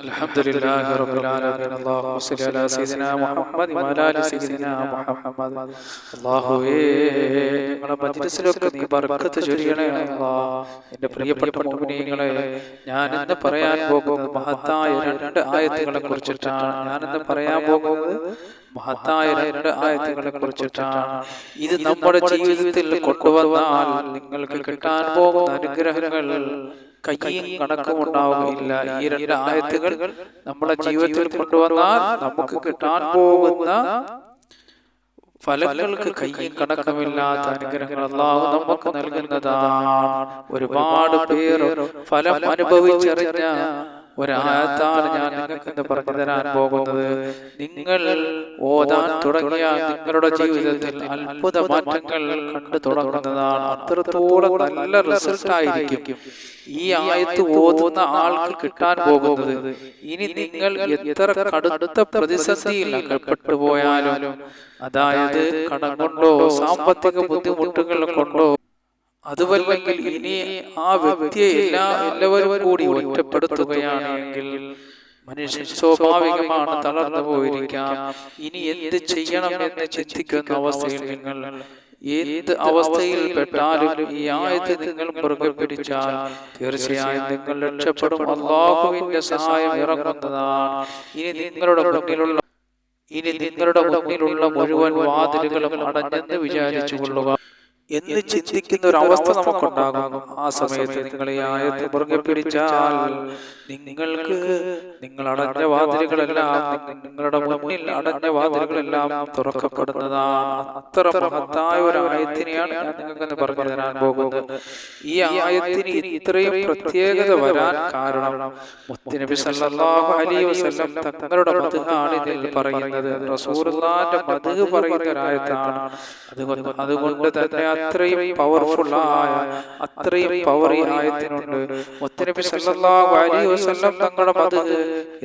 الحمد لله رب العالمين اللهم صل على سيدنا محمد وعلى ال سيدنا محمد അല്ലാഹുവേ ഞങ്ങളുടെ മജ്ലിസിലൊക്കെ നീ ബർക്കത്ത് ചൊരിയണേ അല്ലാഹ് എൻ്റെ പ്രിയപ്പെട്ട മുഅ്മിനീങ്ങളെ ഞാൻ ഇന്ന് പറയാൻ പോകുന്നത് മഹത്തായ രണ്ട് ആയത്തുകളെ കുറിച്ചിട്ടാണ് ഞാൻ ഇന്ന് പറയാൻ പോകുന്നത് മഹത്തായ രണ്ട് ആയത്തുകളെ കുറിച്ചിട്ടാണ് ഇത് നമ്മുടെ ജീവിതത്തിൽ കൊണ്ടുവന്നാൽ നിങ്ങൾക്ക് കിട്ടാൻ പോകുന്ന അനുഗ്രഹങ്ങൾ കയ്യും കണക്കും ഉണ്ടാവുകയില്ല ഈ രണ്ട് ആയത്തുകൾ നമ്മുടെ ജീവിതത്തിൽ കൊണ്ടുവന്നാൽ നമുക്ക് കിട്ടാൻ പോകുന്ന ഫലങ്ങൾക്ക് കയ്യും കണക്കമില്ലാത്ത അനുഗ്രഹങ്ങൾ അള്ളാഹു നമുക്ക് നൽകുന്നതാണ്. ഒരുപാട് പേർ ഫലം അനുഭവിച്ചറിഞ്ഞ ഒരായത്താണ് ഞാൻ നിങ്ങൾക്ക് എന്ത് പറഞ്ഞു തരാൻ പോകുന്നത്? നിങ്ങൾ ഓതാൻ തുടങ്ങിയ നിങ്ങളുടെ ജീവിതത്തിൽ അത്ഭുത മാറ്റങ്ങൾ കണ്ടു തുടങ്ങുന്നതാണ്. അത്രത്തോളം നല്ല റിസൾട്ട് ആയിരിക്കും. ഈ ആയത്ത് ഓതുന്ന ആൾക്ക് കിട്ടാൻ പോകുന്നത്. ഇനി നിങ്ങൾ എത്ര കടുത്ത പ്രതിസന്ധിയിൽ അകപ്പെട്ടു പോയാലും അതായത് കടം കൊണ്ടോ സാമ്പത്തിക ബുദ്ധിമുട്ടുകൾ കൊണ്ടോ അതുമല്ലെങ്കിൽ ഇനി ആ വ്യക്തിയെ എല്ലാ എല്ലാവരും കൂടി ഒറ്റപ്പെടുത്തുകയാണെങ്കിൽ മനുഷ്യൻ സ്വാഭാവികമാണ് തളർന്നു പോയിരിക്കാം. ഇനി എന്ത് ചെയ്യണം എന്ന് ചിന്തിക്കുന്ന അവസ്ഥയിൽ നിങ്ങൾ ഏത് അവസ്ഥയിൽ പെട്ടാലും ഈ ആയത്ത് നിങ്ങൾ മുറുകെ പിടിച്ചാൽ തീർച്ചയായും നിങ്ങൾ രക്ഷപ്പെടും. അള്ളാഹുവിന്റെ സഹായം ഇറങ്ങുന്നതാണ്. ഇനി നിങ്ങളുടെ മുന്നിലുള്ള ഇനി നിങ്ങളുടെ മുന്നിലുള്ള മുഴുവൻ വാതിലുകളും അടഞ്ഞെന്ന് വിചാരിച്ചു കൊള്ളുക എന്ന് ചിന്തിക്കുന്ന ഒരു അവസ്ഥ നമുക്കുണ്ടാകും. ആ സമയത്ത് നിങ്ങളെ ഈ ആയത്ത് മുറുകെ പിടിച്ചാൽ നിങ്ങൾക്ക് നിങ്ങൾ അടഞ്ഞ വാതിലുകളെല്ലാം നിങ്ങളുടെ മുന്നിൽ അടഞ്ഞ വാതിലുകളെല്ലാം തുറക്കപ്പെടുന്നതാണ് അത്ര മഹത്തായ ഒരു ആയത്തിനെയാണ് ഞാൻ നിങ്ങൾക്ക് പറഞ്ഞു തരാൻ പോകുന്നത്. ഈ ആയത്തിന് ഇത്രയും പ്രത്യേകത വരാൻ കാരണം മുത്തുനബി സല്ലല്ലാഹു അലൈഹി വസല്ലം തങ്ങളുടെ മധുഹാണ് ഇതിൽ പറയുന്നത്. റസൂലുള്ളാഹിന്റെ മധു പറയുന്ന ഒരു ആയത്താണ് അതുകൊണ്ട് അതുകൊണ്ട് തന്നെ അത്രയും പവർഫുൾ ആയ അത്രയും പവർ ഈ ആയത്തിനുണ്ട് മുത്തനബി സല്ലല്ലാഹു അലൈഹി വസല്ലം തങ്ങളുടെ പതിവ്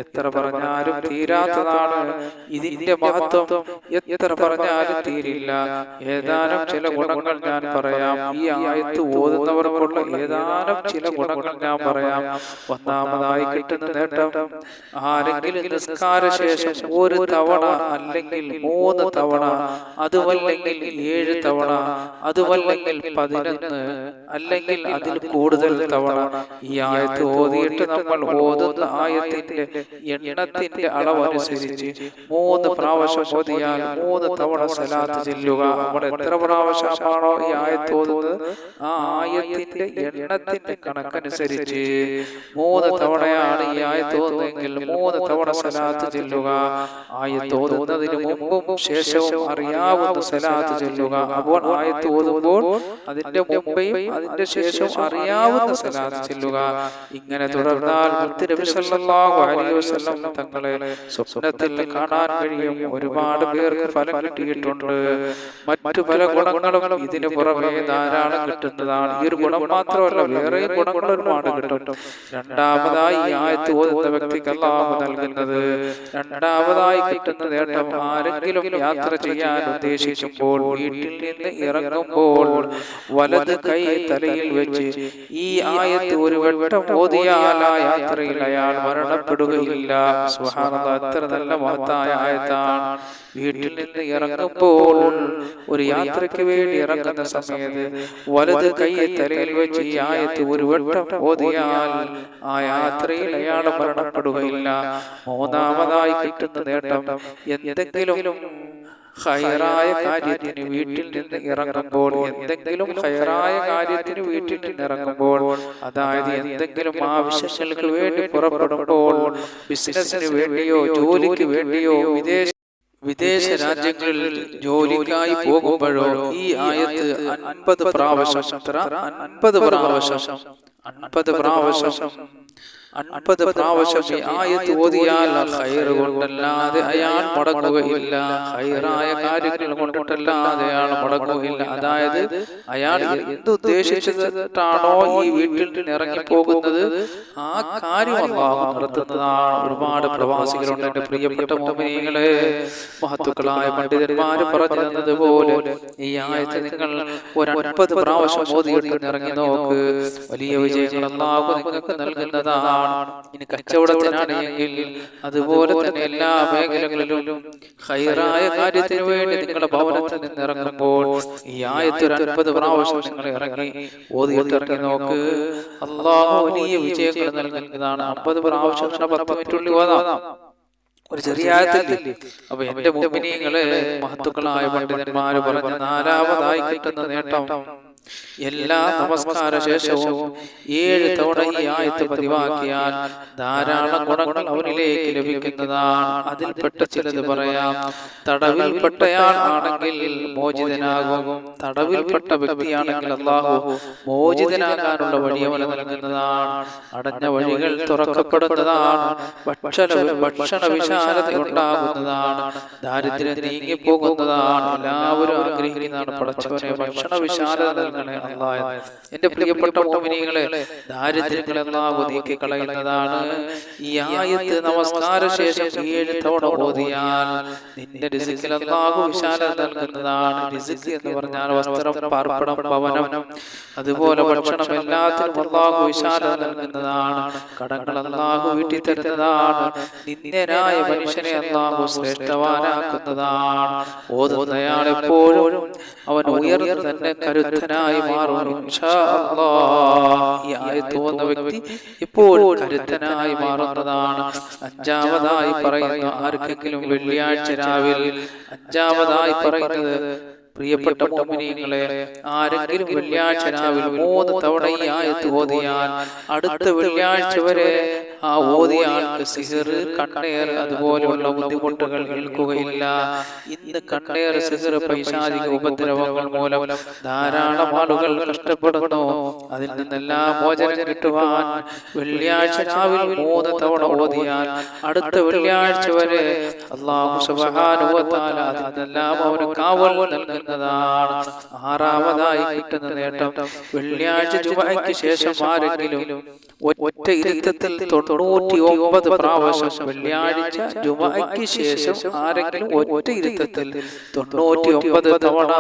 എത്ര പറഞ്ഞാലും തീരാത്തതാണ്. ഇതിന്റെ മഹത്വം എത്ര പറഞ്ഞാലും തീരില്ല. ഏതാനും ചില ഗുണങ്ങൾ ഞാൻ പറയാം. ഈ ആയത്ത് ഓതുന്നവർക്കുള്ള ഏതാനും ചില ഗുണങ്ങൾ ഞാൻ പറയാം. ഒന്നാമതായി കിട്ടുന്ന നേട്ടം ആരെങ്കിലും നിസ്കാര ശേഷം ഒരു തവണ അല്ലെങ്കിൽ മൂന്ന് തവണ അതുമല്ലെങ്കിൽ ഏഴ് തവണ അതുമല്ലെങ്കിൽ പതിനൊന്ന് അല്ലെങ്കിൽ അതിൽ കൂടുതൽ തവണ ഈ ആയത്ത് ഓതിയിട്ട് നമ്മൾ ഓതുന്ന ആയത്തിന്റെ എണ്ണത്തിന്റെ അളവനുസരിച്ച് മൂന്ന് പ്രാവശ്യം ഓതിയാൽ മൂന്ന് തവണ സലാത്ത് ചെല്ലുക. അവിടെ എത്ര പ്രാവശ്യമാണോ ഈ ആയത്ത് ഓതുന്നത്? ആ ആയത്തിന്റെ എണ്ണത്തിന്റെ കണക്കനുസരിച്ച് മൂന്ന് തവണയാണ് ഈ ആയത്ത് ഓതുന്നതെങ്കിൽ മൂന്ന് തവണ സലാത്ത് ചെല്ലുക. ആയത്ത് ഓതുന്നതിന് മുമ്പും ശേഷവും അറിയാവുന്ന സലാത്ത് ചെല്ലുക. അപ്പോൾ ആയത്ത് ഓതുമ്പോൾ അതിന്റെ മുമ്പേയും അതിന്റെ ശേഷം അറിയാവുന്ന സലാത്ത് ചെല്ലുക. ഇങ്ങനെ തുടർന്നാൽ തങ്ങളെ സ്വപ്നത്തിൽ കാണാൻ കഴിയും. ഒരുപാട് പേർക്ക് ഫലം കിട്ടിയിട്ടുണ്ട്. മറ്റു പല ഗുണങ്ങളും ഇതിന് പുറമെ ധാരാളം കിട്ടുന്നതാണ്. ഈ ഒരു ഗുണം മാത്രമല്ല വേറെ ഗുണങ്ങൾ ഒരുപാട് കിട്ടും. രണ്ടാമതായി ഈ ആയത്ത് ഓതുന്ന വ്യക്തിക്ക് അല്ലാഹു നൽകുന്നത്. രണ്ടാമതായി കിട്ടുന്ന നേട്ടം ആരെങ്കിലും യാത്ര ചെയ്യാൻ ഉദ്ദേശിക്കുമ്പോൾ വീട്ടിൽ നിന്ന് ഇറങ്ങുമ്പോൾ വലത് കൈ തലയിൽ വെച്ച് ഈ ആയത്ത് ഒരു വട്ടം ഓതിയാൽ ആ യാത്രയിൽ അയാൾ മരണപ്പെടുകയില്ല. സുബ്ഹാനല്ലാഹ് അത്ര നല്ല മഹത്തായ ആയത്താണ്. വീട്ടിൽ നിന്ന് ഇറങ്ങുമ്പോൾ ഒരു യാത്രയ്ക്ക് വേണ്ടി ഇറങ്ങുന്ന സമയത്ത് വലത് കൈ തലയിൽ വെച്ച് ഈ ആയത്ത് ഒരു വട്ടം ഓതിയാൽ ആ യാത്രയിൽ അയാൾ മരണപ്പെടുകയില്ല. മൂന്നാമതായി കിട്ടുന്ന നേട്ടം എന്തെങ്കിലും ഹൈറായ കാര്യത്തിന് വീട്ടിൽ നിന്ന് ഇറങ്ങുമ്പോൾ എന്തെങ്കിലും ഹൈറായ കാര്യത്തിന് വീട്ടിൽ നിന്ന് ഇറങ്ങുമ്പോൾ അതായത് എന്തെങ്കിലും ആവശ്യങ്ങൾക്ക് വേണ്ടി പുറപ്പെടുമ്പോൾ ബിസിനസ്സിന് വേണ്ടിയോ ജോലിക്ക് വേണ്ടിയോ വിദേശ വിദേശ രാജ്യങ്ങളിൽ ജോലിക്കായി പോകുമ്പോഴോ ഈ ആയത്ത് അൻപത് പ്രാവശ്യം അൻപത് പ്രാവശ്യം അൻപത് പ്രാവശ്യം അൻപത് പ്രാവശ്യം ഈ ആയത്ത് ഓതിയാൽ ഹൈർ കൊണ്ടല്ലാതെ അയാൾ മുടങ്ങുകയില്ല. ഹൈറായ കാര്യങ്ങൾ കൊണ്ടിട്ടല്ലാതെ അയാൾ മുടങ്ങുകയില്ല. അതായത് അയാൾ എന്ത് ഉദ്ദേശിച്ചിട്ടാണോ ഈ വീട്ടിൽ നിന്ന് ഇറങ്ങി പോകുന്നത് ആ കാര്യം നടത്തുന്നതാണ്. ഒരുപാട് പ്രവാസികളുണ്ട് എന്റെ പ്രിയപ്പെട്ട മോമിനികളെ. മഹത്തുക്കളായ പണ്ഡിതന്മാർ പറഞ്ഞു തന്നതുപോലെ ഈ ആയത്ത് നിങ്ങൾ ഒരു അൻപത് പ്രാവശ്യം ഓതിയിട്ട് ഇറങ്ങി നോക്ക്. വലിയ വിജയങ്ങൾ നിങ്ങൾക്ക് നൽകുന്നതാണ്. ഇനി കച്ചവടത്തിനാണ് എങ്കിൽ അതുപോലെ തന്നെ എല്ലാ മേഖലകളിലും ഹൈറായ കാര്യത്തിന് വേണ്ടി നിങ്ങളുടെ ഭവനത്തിൽ നിന്ന് ഇറങ്ങുമ്പോൾ ഈ ആയത്ത് ഒരു അൻപത് പ്രാവശ്യം നിങ്ങൾ ഇറങ്ങി ഓതിയിറങ്ങി നോക്ക്. അള്ളാഹു വലിയ വിജയങ്ങൾ നൽകുന്നതാണ് അമ്പത് പ്രാവശ്യം പത്ത് മിനിറ്റുള്ളിൽ ഓതാം ഒരു ചെറിയ ആയത്തില്ലേ? അപ്പൊ എന്റെ മുമ്പിനിങ്ങൾ മഹത്തുക്കളായ പണ്ഡിതന്മാര് പറഞ്ഞ നാലാമതായി കിട്ടുന്ന നേട്ടം എല്ലാ നമസ്കാര ശേഷവും ഏഴ് തവണ ഈ ആയത്ത് പതിവാക്കിയാൽ ധാരാളം ഗുണങ്ങൾ അവനിലേക്ക് ലഭിക്കുന്നതാണ്. അതിൽപ്പെട്ട ചിലത് പറയാം. തടവിൽപ്പെട്ടയാൾ ആണെങ്കിൽ മോചിതനാകും. തടവിൽപ്പെട്ട വ്യക്തിയാണെങ്കിൽ അള്ളാഹു മോചിതനാകാനുള്ള വഴി അവന് നൽകുന്നതാണ്. അടഞ്ഞ വഴികൾ തുറക്കപ്പെടുന്നതാണ്. ഭക്ഷണ ഭക്ഷണ വിശാലത ഉണ്ടാകുന്നതാണ്. ദാരിദ്ര്യം നീങ്ങിപ്പോകുന്നതാണ്. എല്ലാവരും ആഗ്രഹിക്കുന്നതാണ്. പടച്ചവനെ ഭക്ഷണ വിശാലത നൽകണേ അല്ലാഹ് എന്റെ പ്രിയപ്പെട്ട മോമിനികളെ ദാരിദ്ര്യങ്ങളെ അല്ലാഹു നീക്കി കളയുന്നതാണ് ഈ ആയത്ത് നമസ്കാര ശേഷം ഏഴ് തവണ ഓതിയാൽ നിന്റെ രിസിക്കിൽ അല്ലാഹു വിശാലത നൽകുന്നതാണ്. രിസിക് എന്ന് പറഞ്ഞാൽ വസ്ത്രം പാർപ്പണം ഭവനം. അതുപോലെ ഭക്ഷണം എല്ലാത്തിനും അല്ലാഹു വിശാലത നൽകുന്നതാണ്. കടങ്ങൾ അല്ലാഹു വീട്ടി തരുന്നതാണ് നിന്ദനായ മനുഷ്യനെ അല്ലാഹു ശ്രേഷ്ഠവാനാക്കുന്നതാണ്. ഓതുന്നയാൾ എപ്പോഴും അവൻ ഉയർന്നു തന്നെ കരുത്തനായി മാറും ഇൻഷാ അല്ലാഹ്. ഈ ആയത്ത് ഓതുന്ന വ്യക്തി ഇപ്പോൾ കരുത്തനായി മാറുന്നതാണ് അഞ്ചാമതായി പറയുന്ന ആർക്കെങ്കിലും വെള്ളിയാഴ്ച രാവിലെ അഞ്ചാമതായി പറയുന്നത് പ്രിയപ്പെട്ട മോമിനിയങ്ങളെ ആരെങ്കിലും വെള്ളിയാഴ്ച രാവിലെ മൂന്ന് തവണ ഈ ആയത്ത് ഓതിയാൽ അടുത്ത വെള്ളിയാഴ്ച വരെ ആ ഓതിയ ആൾക്ക് സിഹർ കണ്ണേർ അതുപോലെയുള്ള ബുദ്ധിമുട്ടുകൾ കേൾക്കുകയില്ല ഇന്ന് കണ്ണേർ സിഹർ പൈശാചിക ഉപദ്രവങ്ങൾ മൂലം ധാരാളം ആളുകൾ കഷ്ടപ്പെടുന്നു. അതിൽ നിന്നെല്ലാം മോചനം കിട്ടുവാൻ വെള്ളിയാഴ്ച രാവിലെ മൂന്ന് തവണ ഓതിയാൽ അടുത്ത വെള്ളിയാഴ്ച വരെ അള്ളാഹു സുബാനുഭവത്താൽ അതിൽ നിന്നെല്ലാം അവന് കാവൽ നൽകുന്നതാണ് ആറാമതായി കിട്ടുന്ന നേട്ടം വെള്ളിയാഴ്ച ചുമയ്ക്ക് ശേഷം ആരെങ്കിലും ഒറ്റ ഇരുത്തത്തിൽ തൊണ്ണൂറ്റി ഒമ്പത് പ്രാവശ്യം വെള്ളിയാഴ്ച ജുമയ്ക്ക് ശേഷം ആരെങ്കിലും ഒറ്റ ഇരുത്തത്തിൽ തൊണ്ണൂറ്റി ഒമ്പത് തവണ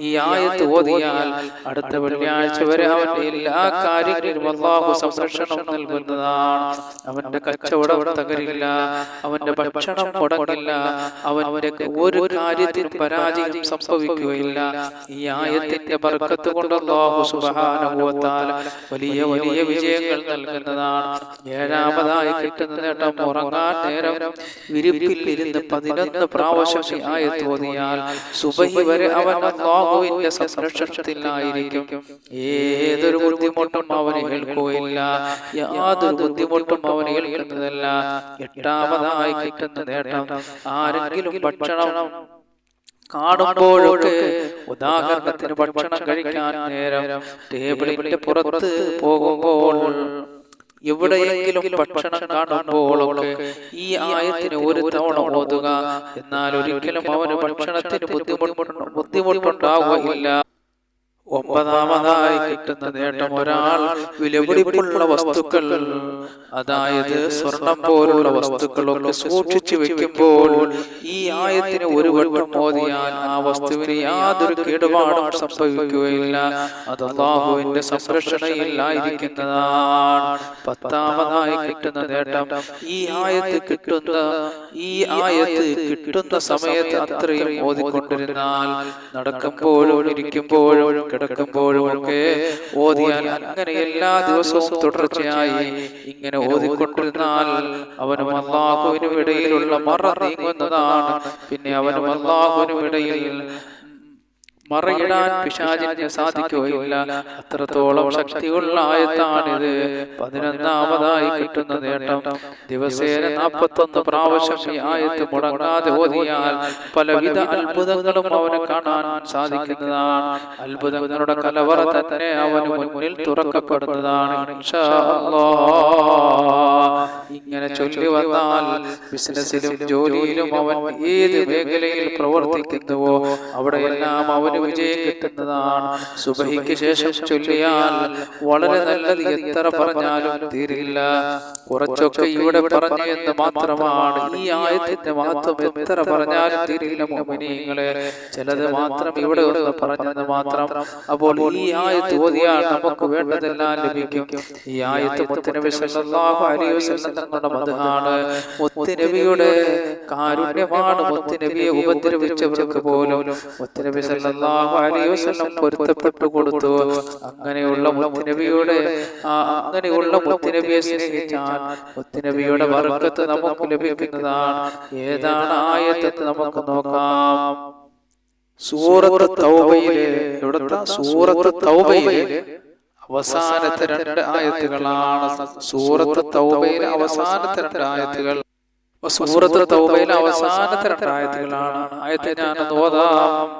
ഈ ആയത്ത് ഓതിയാൽ അടുത്ത വെള്ളിയാഴ്ച വരെ അവന്റെ എല്ലാ കാര്യങ്ങളിലും അള്ളാഹു സംരക്ഷണം നൽകുന്നതാണ്. അവന്റെ കച്ചവടം തകരില്ല അവന്റെ ഭക്ഷണം മുടങ്ങില്ല അവന്റെ ഒരു കാര്യത്തിനും പരാജയം സംഭവിക്കുകയില്ല ഈ ആയത്തിന്റെ ബർക്കത്ത് കൊണ്ട് അല്ലാഹു സുബ്ഹാനഹു വ തആല വലിയ വലിയ വിജയങ്ങൾ നൽകുന്നതാണ്. ഏഴാമതായി കിട്ടുന്ന നേട്ടം ഉറങ്ങാൻ നേരം വിരിപ്പിൽ ഇരുന്ന് പതിനൊന്ന് പ്രാവശ്യം ഈ ആയത്ത് ഓതിയാൽ സുബഹി വരെ അവൻ അല്ലാഹുവിന്റെ സംരക്ഷണത്തിലായിരിക്കും. ഏതൊരു ബുദ്ധിമുട്ടും അവന് ഏൽക്കുകയില്ല. യാതൊരു ബുദ്ധിമുട്ടും അവന് ഏൽക്കുന്നതല്ല. എട്ടാമതായി കിട്ടുന്ന നേട്ടം ആരെങ്കിലും ഭക്ഷണം കാണുമ്പോഴൊക്കെ ഉദാഹരണത്തിന് ഭക്ഷണം കഴിക്കാൻ നേരം ടേബിളിന്റെ പുറത്ത് പോകുമ്പോൾ എവിടെയെങ്കിലും ഭക്ഷണം കാണുമ്പോഴൊക്കെ ഈ ആയത്തിന് ഒരു തവണ ഓതുക. എന്നാൽ ഒരിക്കലും അവന് ഭക്ഷണത്തിന് ബുദ്ധിമുട്ട് ബുദ്ധിമുട്ടുണ്ടാവുകയില്ല ഒമ്പതാമതായി കിട്ടുന്ന നേട്ടം ഒരാൾ വിലപിടിപ്പുള്ള വസ്തുക്കൾ. അതായത് സ്വർണം പോലുള്ള വസ്തുക്കളൊക്കെ സൂക്ഷിച്ചു വെക്കുമ്പോൾ ഈ ആയത്തിന് ഒരു വട്ടം മോദിയാൽ ആ വസ്തുവിന് യാതൊരു കേടുപാടും സംഭവിക്കുകയില്ല. അത് അള്ളാഹുവിന്റെ സംരക്ഷണയില്ലായിരിക്കുന്നതാണ്. പത്താമതായി കിട്ടുന്ന നേട്ടം ഈ ആയത്ത് കിട്ടുന്ന ഈ ആയത്ത് കിട്ടുന്ന സമയത്ത് അത്രയും ഓതിക്കൊണ്ടിരുന്നാൽ നടക്കുമ്പോഴും ഇരിക്കുമ്പോഴും കിടക്കുമ്പോഴും ഒക്കെ ഓതിയാൽ അങ്ങനെ എല്ലാ ദിവസവും തുടർച്ചയായി ഇങ്ങനെ ഓതിക്കൊണ്ടിരുന്നാൽ അവനും അള്ളാഹുവിനും ഇടയിലുള്ള മറ നീങ്ങുന്നതാണ്. പിന്നെ അവനും അള്ളാഹുവിനും ഇടയിൽ മറയിടാൻ പിശാചിന് സാധിക്കുകയില്ല. അത്രത്തോളം ശക്തിയുള്ള ആയത്താണിത് പതിനൊന്നാമതായി കിട്ടുന്ന നേട്ടം. ദിവസേന നാൽപ്പത്തൊന്ന് പ്രാവശ്യം ഈ ആയത്ത് മുടങ്ങാതെ ഓതിയാൽ പലവിധ അത്ഭുതങ്ങളും അവന് കാണാൻ സാധിക്കുന്നതാണ്. അത്ഭുതങ്ങളുടെ കലവറ തന്നെ അവന് മുന്നിൽ തുറക്കപ്പെടുന്നതാണ്. ഇങ്ങനെ ചൊല്ലി വന്നാൽ ബിസിനസ്സിലും ജോലിയിലും അവൻ ഏത് മേഖലയിൽ പ്രവർത്തിക്കുന്നുവോ അവിടെയെല്ലാം അവന് അവന് വിജയം കിട്ടുന്നതാണ്. സുബഹിക്ക് ശേഷം ചൊല്ലിയാൽ വളരെ നല്ലത് എത്ര പറഞ്ഞാലും തീരില്ല. കുറച്ചൊക്കെ ഇവിടെ പറഞ്ഞു എന്ന് മാത്രമാണ് ഈ ആയത്തിന്റെ മഹത്വം. എത്ര പറഞ്ഞാലും തീരില്ല മോമിനിയങ്ങളെ ചിലത് മാത്രം ഇവിടെ പറഞ്ഞെന്ന് മാത്രം. അപ്പോൾ ഈ ആയത്ത് ഓതിയാൽ നമുക്ക് വേണ്ടതെല്ലാം ലഭിക്കും. ഈ ആയത്ത് മുത്തനബി സല്ലല്ലാഹു അലൈഹി വസല്ലം കാരുണ്യമാണ് മുത്തനബിയെ ഉപദ്രവിച്ചവർക്ക് പോലും. മുത്തനബി സല്ലല്ലാഹു അലൈഹി വസല്ലം പൊരുത്തപ്പെട്ടു കൊടുത്തു. അങ്ങനെയുള്ള മുത്തനബിയുടെ അങ്ങനെയുള്ള മുത്തനബിയെ സ്നേഹിച്ചാൽ മുത്തനബിയുടെ വർഗത്ത് നമുക്ക് ലഭിക്കുന്നതാണ്. ഏതാണ് ആയത്തത്ത് നമുക്ക് നോക്കാം. സൂറത്ത് തൗബയിലെ എവിടുത്തെ സൂറത്ത് തൗബയിലെ അവസാനത്തെ രണ്ട് ആയത്തുകളാണ്. സൂറത്ത് തൗബയിലെ അവസാനത്തെ രണ്ട് ആയത്തുകൾ. സൂറത്ത് തൗബയിലെ അവസാനത്തെ രണ്ട് ആയത്തുകളാണ്. ആയത്ത് ഞാൻ ഓതാം.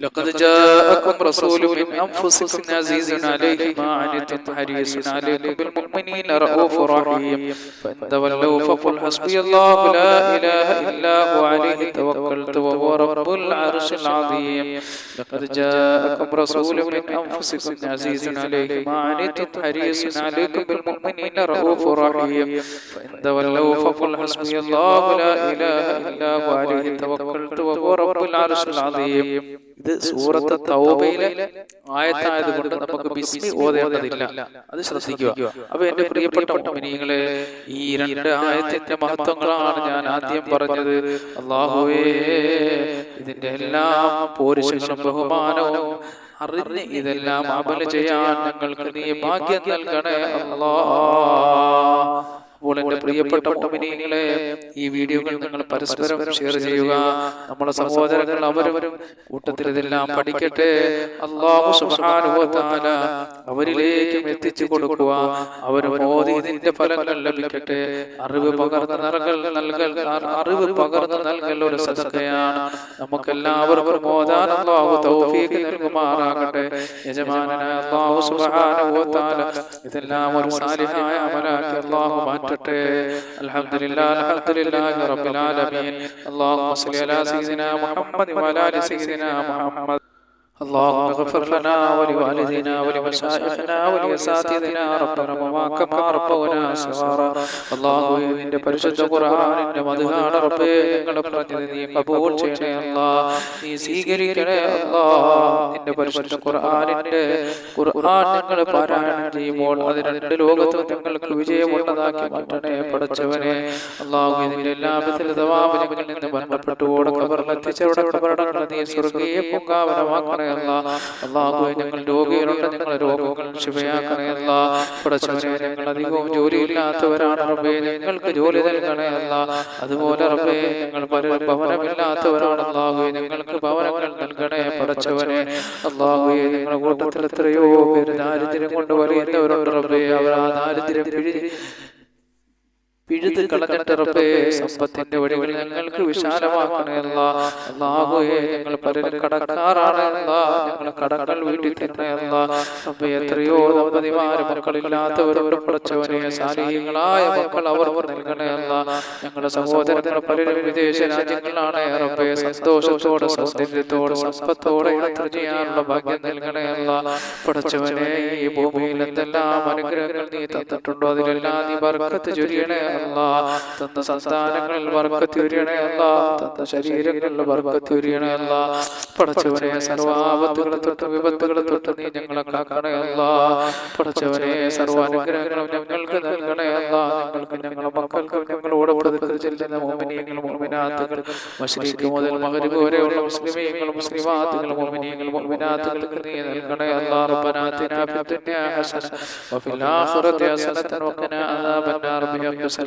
لقد جاءكم رسول من أنفسكم عزيز عليه ما عنتم حريص عليكم. بالمؤمنين رؤوف رحيم. فإن تولوا فقل حسبي الله لا إله إلا هو عليه توكلت وهو رب العرش العظيم. لقد جاءكم رسول من أنفسكم عزيز عليه ما عنتم حريص عليكم. بالمؤمنين رؤوف رحيم. فإن تولوا فقل حسبي الله لا إله إلا هو عليه توكلت وهو رب العرش العظيم ഇത് സൂറത്ത് തൗബയിലെ ആയത്തായതുകൊണ്ട് നമുക്ക് ബിസ്മി ഓതേണ്ടതില്ല. അത് ശ്രദ്ധിക്കുക. അപ്പൊ എന്റെ പ്രിയപ്പെട്ട മുമിനികളെ ഈ രണ്ട് ആയത്തിന്റെ മഹത്വങ്ങളാണ് ഞാൻ ആദ്യം പറഞ്ഞത്. അള്ളാഹുവേ ഇതിന്റെ എല്ലാം പോരുഷങ്ങളും ബഹുമാനവും അറിഞ്ഞ് ഇതെല്ലാം അമല ചെയ്യാൻ ഞങ്ങൾക്ക് നീ ഭാഗ്യം നൽകണേ അല്ലാ. അപ്പോൾ എന്റെ പ്രിയപ്പെട്ട മുമിനികളെ ഈ വീഡിയോകൾ നിങ്ങൾ പരസ്പരം ഷെയർ ചെയ്യുക. നമ്മുടെ സഹോദരങ്ങൾ അവരവരും കൂട്ടത്തിൽ ഇതെല്ലാം പഠിക്കട്ടെ. അള്ളാഹു സുബാനുഭവത്താല അവരിലേക്കും എത്തിച്ചു കൊടുക്കുക. അവർ മോദി ഇതിന്റെ ഫലങ്ങൾ ലഭിക്കട്ടെ. അറിവ് പകർന്ന് നൽകൽ നൽകൽ അറിവ് പകർന്ന് നൽകൽ ഒരു സദക്കയാണ്. നമുക്കെല്ലാവർക്കും മോദാൻ അള്ളാഹു തൗഫീഖ് നൽകുമാറാകട്ടെ യജമാനായ അള്ളാഹു സുബാനുഭവത്താല ഇതെല്ലാം ഒരു സാലിഹായ അമലാക്കി അള്ളാഹു മാറ്റി മാറ്റട്ടെ അൽഹംദുലില്ലാഹി റബ്ബിൽ ആലമീൻ. അല്ലാഹുമ്മ സ്വല്ലി അലാ സയ്യിദിനാ മുഹമ്മദ് വഅലാ ആലി സയ്യിദിനാ മുഹമ്മദ്. اللهم اغفر لنا ولوالدينا ولمشايخنا ولأساتذتنا ربنا وما كما ربونا صغارا അള്ളാഹു നിന്റെ പരിശുദ്ധ ഖുർആനിന്റെ മധുഹാണ് റബ്ബേ ഞങ്ങളെ പറഞ്ഞത് നീ കബൂൽ ചെയ്യണേ അല്ലാ നീ സ്വീകരിക്കണേ അല്ലാ നിന്റെ പരിശുദ്ധ ഖുർആനിന്റെ ഖുർആൻ ഞങ്ങൾ പാരായണം ചെയ്യുമ്പോൾ അത് രണ്ട് ലോകത്തും ഞങ്ങൾക്ക് വിജയമുള്ളതാക്കി മാറ്റണേ പഠിച്ചവനെ അള്ളാഹു ഇതിന്റെ എല്ലാ വിധത്തിൽ നിന്ന് ബന്ധപ്പെട്ടുകൂടെ കബറിലെത്തിച്ചവിടെ കബറടങ്ങൾ നീ സ്വർഗീയ പൂങ്കാവനമാക്കണേ അള്ളാഹുവെ ഞങ്ങൾ രോഗികളുണ്ട് ഞങ്ങൾ രോഗങ്ങൾ ശുഭയാക്കണയല്ല പഠിച്ചവരെ ഞങ്ങൾ അധികവും ജോലിയില്ലാത്തവരാണ് റബ്ബേ ഞങ്ങൾക്ക് ജോലി അതുപോലെ റബ്ബേ ഞങ്ങൾ പല ഭവനമില്ലാത്തവരാണ് അള്ളാഹുവെ ഞങ്ങൾക്ക് ഭവനങ്ങൾ നൽകണേ ഞങ്ങളുടെ കൂട്ടത്തിൽ എത്രയോ പേര് ദാരിദ്ര്യം കൊണ്ട് വലിയുന്നവരുണ്ട് റബ്ബേ അവർ ആ ദാരിദ്ര്യം പിഴി പിഴുത് കളഞ്ഞിട്ട് സമ്പത്തിന്റെ വഴികൾ ഞങ്ങൾക്ക് വിശാലമാക്കണയല്ല അല്ലാഹുവേ ഞങ്ങൾ പലരും കടക്കാറാണ് ഞങ്ങൾ കടകൾ വീട്ടിൽ തന്നെയല്ല റബ്ബേ എത്രയോ ദമ്പതിമാര് മക്കളില്ലാത്തവരോട് പഠിച്ചവനെ സാലിഹ്യങ്ങളായ മക്കൾ അവർ നൽകണയല്ല ഞങ്ങളുടെ സഹോദരങ്ങൾ പലരും വിദേശ രാജ്യങ്ങളിലാണ് റബ്ബെ സന്തോഷത്തോടെ സൗന്ദര്യത്തോടെ സമ്പത്തോടെ യാത്ര ചെയ്യാനുള്ള ഭാഗ്യം നൽകണയല്ല പഠിച്ചവനെ ഈ ഭൂമിയിൽ എന്തെല്ലാം അനുഗ്രഹങ്ങൾ നീ തന്നിട്ടുണ്ടോ? അതിലെല്ലാം നീ ബർക്കത്ത് ചൊരിയണേ തന്ന സന്താനങ്ങളിൽ വർക്കത്തിരിയണേ അല്ല തന്ന ശരീരങ്ങളിൽ വർക്കത്തിരിയണേ അല്ല പടച്ചവനെ സർവാപത്തുകളെ തൊട്ട് വിപത്തുകളെ തൊട്ട് നീ ഞങ്ങളെ കാക്കണേ അല്ല പടച്ചവനെ സർവാനുഗ്രഹങ്ങളും ഞങ്ങൾക്ക് നൽകണേ അല്ല ഞങ്ങൾക്ക് ഞങ്ങളുടെ മക്കൾക്കും ഞങ്ങളോട് ചെല്ലുന്ന മോമിനിയങ്ങൾ മോമിനാത്തുകൾ മശ്രീക്ക് മുതൽ മകരിബ് വരെയുള്ള മുസ്ലിമീങ്ങൾ മുസ്ലിമാത്തുകൾ മോമിനിയങ്ങൾ മോമിനാത്തുകൾക്ക് നീ നൽകണേ അല്ല റബ്ബനാത്തിനാ ഫിദ്ദുനിയ ഹസന വഫിൽ ആഖിറതി ഹസനതൻ വഖിനാ അദാബന്നാർ ബിഹഖ് صلى الله على